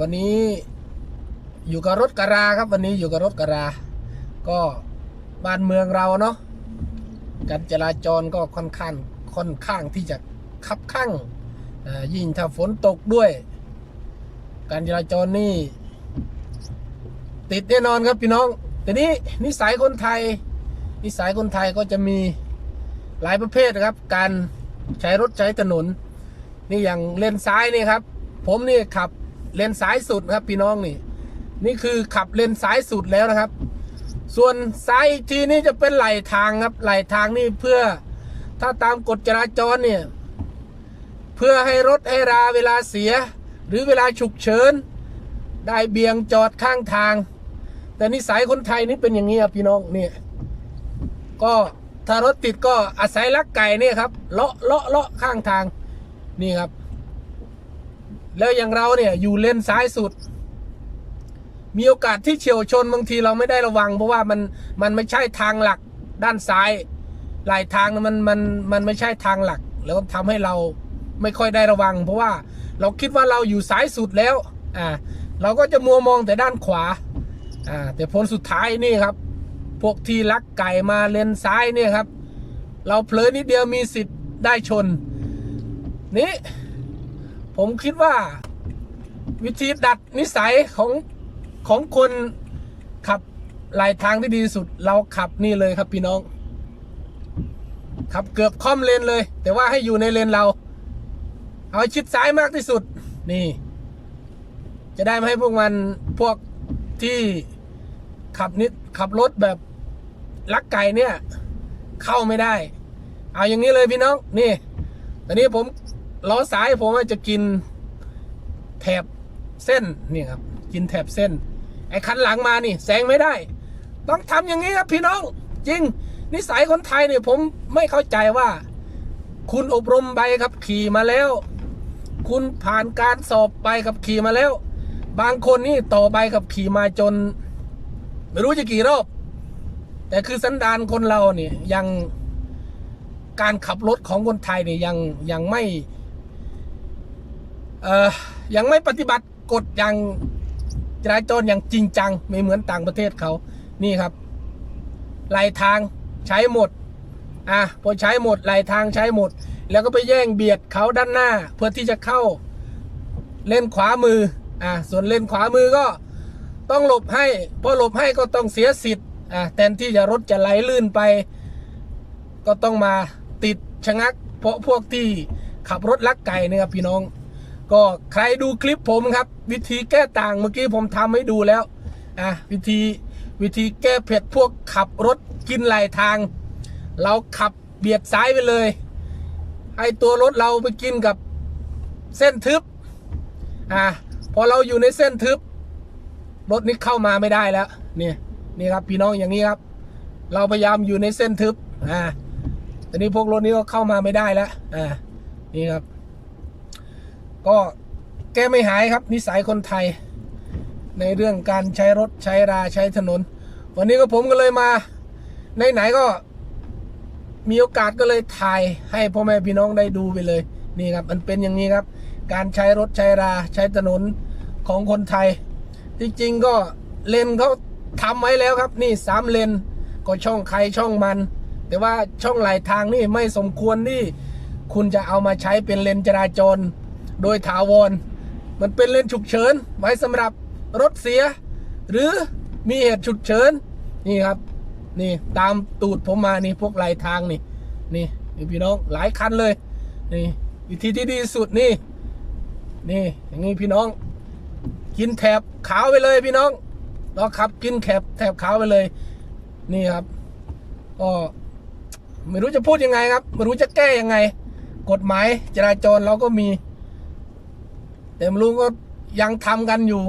วันนี้อยู่กับรถกระราครับ วันนี้อยู่กับรถกระรา ก็บ้านเมืองเราเนาะการจราจรก็ค่อนข้างค่อนข้างที่จะคับข้างยิ่งถ้าฝนตกด้วย การจราจรนี่ ติดแน่นอนครับพี่น้อง แต่นี้นิสัยคนไทย นิสัยคนไทยก็จะมีหลายประเภทนะครับ การใช้รถใช้ถนน นี่อย่างเลนซ้ายนี่ครับ ผมนี่ขับเลนซ้ายสุดครับพี่น้องนี่ นี่คือขับเลนซ้ายสุดแล้วนะครับ ส่วนซ้ายอีกทีนี่จะเป็นไหลทางครับไหลทางนี่เพื่อถ้าตามกฎจราจรเนี่ย เพื่อให้รถให้ราเวลาเสีย หรือเวลาฉุกเฉินได้เบี่ยงจอดข้างทาง แต่นิสัยคนไทยนี่เป็นอย่างนี้ครับพี่น้องเนี่ยก็ถ้ารถติดก็อาศัยลักไก่เนี่ยครับเลาะเลาะเลาะข้างทางนี่ครับ แล้วอย่างเราเนี่ยอยู่เลนซ้ายสุด มีโอกาสที่เฉียวชนบางทีเราไม่ได้ระวัง เพราะว่ามันมันไม่ใช่ทางหลักด้านซ้ายหลายทางมันมันมันไม่ใช่ทางหลัก แล้วทำให้เราไม่ค่อยได้ระวัง เพราะว่าเราคิดว่าเราอยู่ซ้ายสุดแล้วอ่าเราก็จะมัวมองแต่ด้านขวาอ่าแต่ผลสุดท้ายนี่ครับ พวกที่ลักไก่มาเลนซ้ายเนี่ยครับ เราเผลอนิดเดียวมีสิทธิ์ได้ชน นี่ ผมคิดว่า วิธีดัดนิสัยของของคนขับหลายทางที่ดีสุด เราขับนี่เลยครับพี่น้อง ขับเกือบค่อมเลนเลย แต่ว่าให้อยู่ในเลนเรา เอาชิดซ้ายมากที่สุด นี่ จะได้ไม่ให้พวกมันพวกที่ขับนิดขับรถแบบลักไก่เนี่ย เข้าไม่ได้ เอาอย่างนี้เลยพี่น้อง นี่ตอนนี้ผม ล้อซ้ายผมจะกินแถบเส้นนี่ครับ กินแถบเส้น ไอ้คันหลังมานี่แซงไม่ได้ ต้องทำอย่างนี้ครับพี่น้อง จริง นิสัยคนไทยเนี่ยผมไม่เข้าใจว่า คุณอบรมใบขับขี่มาแล้ว คุณผ่านการสอบใบขับขี่มาแล้ว บางคนนี่ต่อใบขับขี่มาจน ไม่รู้จะกี่รอบ แต่คือสันดานคนเราเนี่ยยังการขับรถของคนไทยเนี่ยยังยังไม่ ยังไม่ปฏิบัติกฎอย่างจราจรอย่างจริงจัง ไม่เหมือนต่างประเทศเขานี่ครับไหลทางใช้หมดอะพอใช้หมดไหลทางใช้หมด แล้วก็ไปแย่งเบียดเขาด้านหน้า เพื่อที่จะเข้าเล่นขวามืออะส่วนเล่นขวามือก็ต้องหลบให้พอหลบให้ก็ต้องเสียสิทธิ์อะแทนที่จะรถจะไหลลื่นไป ก็ต้องมาติดชะงัก เพราะพวกที่ขับรถลักไก่เนะครับพี่น้อง ก็ใครดูคลิปผมครับ วิธีแก้ต่างเมื่อกี้ผมทำให้ดูแล้วอะวิธีวิธีแก้เผ็ดพวกขับรถกินไหลทาง เราขับเบียดซ้ายไปเลยให้ตัวรถเราไปกินกับเส้นทึบอะพอเราอยู่ในเส้นทึบ รถนี้เข้ามาไม่ได้แล้วเนี่ยนี่ครับพี่น้องอย่างนี้ครับ เราพยายามอยู่ในเส้นทึบอ่าตอนนี้พวกรถนี้ก็เข้ามาไม่ได้แล้วอ่านี่ครับ ก็แก้ไม่หายครับนิสัยคนไทย ในเรื่องการใช้รถใช้ราใช้ถนน วันนี้ก็ผมก็เลยมาไหนๆก็มีโอกาสก็เลยถ่ายให้พ่อแม่พี่น้องได้ดูไปเลยนี่ครับ มันเป็นอย่างนี้ครับ การใช้รถใช้ราใช้ถนนของคนไทย จริงๆก็เลนเขาทำไว้แล้วครับ นี่สามเลนก็ช่องใครช่องมัน แต่ว่าช่องหลายทางนี่ไม่สมควรที่คุณจะเอามาใช้เป็นเลนจราจร โดยถาวร มันเป็นเลนฉุกเฉินไว้สำหรับรถเสีย หรือมีเหตุฉุกเฉินนี่ครับ นี่ตามตูดผมมานี่พวกไหลทางนี่ นี่นี่พี่น้องหลายคันเลย นี่วิธีที่ดีสุดนี่ นี่อย่างนี้พี่น้อง กินแถบขาวไปเลยพี่น้องเราขับกินแถบแถบขาวไปเลย นี่ครับก็ไม่รู้จะพูดยังไงครับ ไม่รู้จะแก้ยังไง กฎหมายจราจรเราก็มี แต่ไม่รู้ก็ยังทำกันอยู่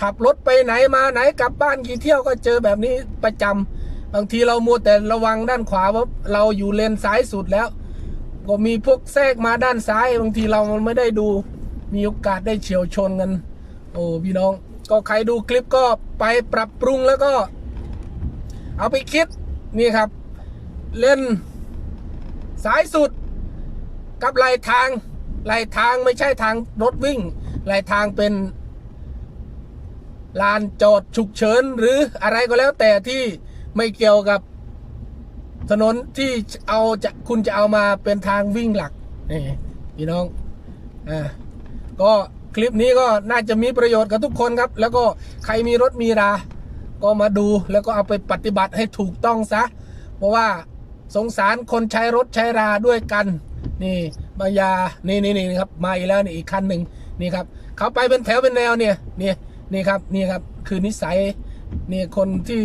ขับรถไปไหนมาไหนกลับบ้านกี่เที่ยวก็เจอแบบนี้ประจำบางทีเรามัวแต่ระวังด้านขวาว่าเราอยู่เลนซ้ายสุดแล้ว ก็มีพวกแทรกมาด้านซ้าย บางทีเราไม่ได้ดู มีโอกาสได้เฉียวชนกัน โอ้พี่น้อง ก็ใครดูคลิปก็ไปปรับปรุงแล้วก็ เอาไปคิดนี่ครับ เล่นสายสุดกับไหลทางไหลทางไม่ใช่ทางรถวิ่ง ไหลทางเป็นลานจอดฉุกเฉินหรืออะไรก็แล้วแต่ที่ไม่เกี่ยวกับถนนที่เอาจะคุณจะเอามาเป็นทางวิ่งหลักนี่พี่น้องอ่าก็คลิปนี้ก็น่าจะมีประโยชน์กับทุกคนครับ แล้วก็ใครมีรถมีรา ก็มาดูแล้วก็เอาไปปฏิบัติให้ถูกต้องซะ เพราะว่าสงสารคนใช้รถใช้ราด้วยกัน นี่มายานี่นี่นี่ครับมาอีกแล้วนี่อีกคันหนึ่ง นี่ครับเขาไปเป็นแถวเป็นแนวเนี่ยนี่นี่ครับนี่ครับคือนิสัยนี่คนที่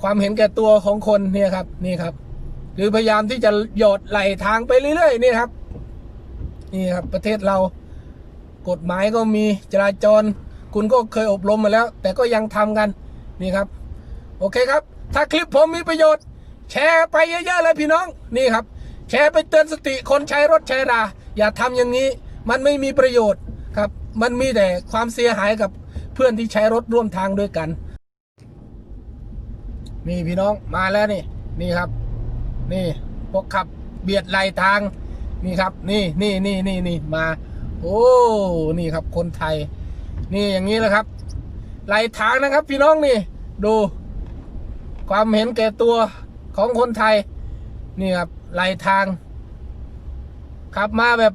ความเห็นแก่ตัวของคนเนี่ยครับนี่ครับคือพยายามที่จะโยดไหลทางไปเรื่อยๆนี่ครับ นี่ครับประเทศเรา กฎหมายก็มีจราจร คุณก็เคยอบรมมาแล้ว แต่ก็ยังทำกันนี่ครับ โอเคครับ ถ้าคลิปผมมีประโยชน์ แชร์ไปเยอะๆเลยพี่น้องนี่ครับ แชร์ไปเตือนสติคนใช้รถใช้รา อย่าทำอย่างนี้ มันไม่มีประโยชน์ครับ มันมีแต่ความเสียหายกับเพื่อนที่ใช้รถร่วมทางด้วยกัน นี่พี่น้องมาแล้วนี่ นี่ครับ นี่พวกขับเบียดไหลทาง นี่ครับ นี่นี่นี่นี่นี่มา โอ้นี่ครับคนไทย นี่อย่างนี้แหละครับไหลทางนะครับ พี่น้องนี่ ดูความเห็นแก่ตัวของคนไทย นี่ครับไหลทาง ขับมาแบบ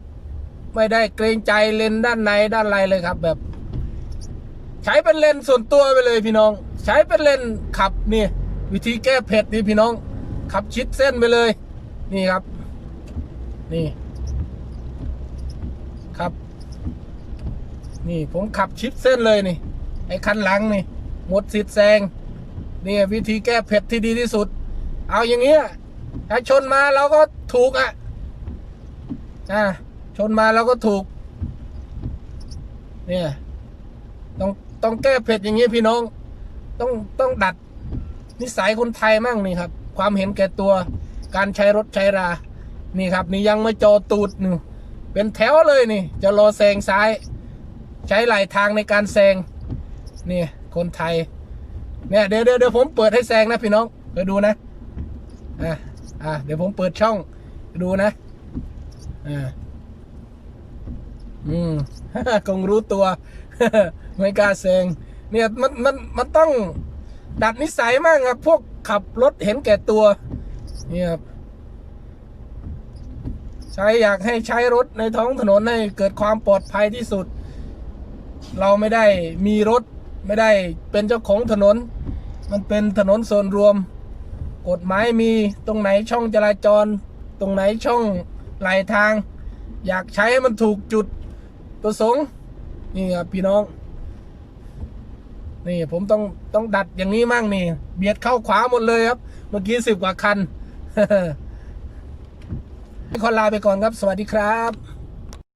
ไม่ได้เกรงใจเลนด้านในด้านไรเลยครับ แบบ ใช้เป็นเลนส่วนตัวไปเลยพี่น้อง ใช้เป็นเลนขับนี่วิธีแก้เผ็ดนี่พี่น้อง ขับชิดเส้นไปเลย นี่ครับ นี่ ครับ นี่ผมขับชิดเส้นเลยนี่ ไอ้คันหลังนี่หมดสิทธิ์แซงนี่วิธีแก้เผ็ดที่ดีที่สุด เอาอย่างเงี้ยถ้าชนมาเราก็ถูกอะอ่า ชนมาเราก็ถูก เนี่ย ต้องต้องแก้เผ็ดอย่างนี้พี่น้อง ต้องต้องดัด นิสัยคนไทยมั่งนี่ครับ ความเห็นแก่ตัว การใช้รถใช้รา นี่ครับ นี่ยังไม่จอตูดหนูเป็นแถวเลยนี่ จะรอแซงซ้าย ใช้หลายทางในการแซงนี่คนไทย เนี่ยเดี๋ยวเดี๋ยวเดี๋ยวผมเปิดให้แซงนะพี่น้องไปดูนะอะอะเดี๋ยวผมเปิดช่องดูนะอ่า อืม คงรู้ตัว ไม่กล้าแซงเนี่ยมันมันมันต้องดัดนิสัยมากครับ พวกขับรถเห็นแก่ตัว เนี่ยครับใช้อยากให้ใช้รถในท้องถนนให้เกิดความปลอดภัยที่สุด เราไม่ได้มีรถไม่ได้เป็นเจ้าของถนน มันเป็นถนนส่วนรวม กฎหมายมีตรงไหนช่องจราจร ตรงไหนช่องไหลทาง อยากใช้ให้มันถูกจุด ตัวสงนี่ครับพี่น้อง นี่ผมต้องต้องดัดอย่างนี้มั่งนี่ เบียดเข้าขวาหมดเลยครับ เมื่อกี้สิบกว่าคันขอลาไปก่อนครับ สวัสดีครับ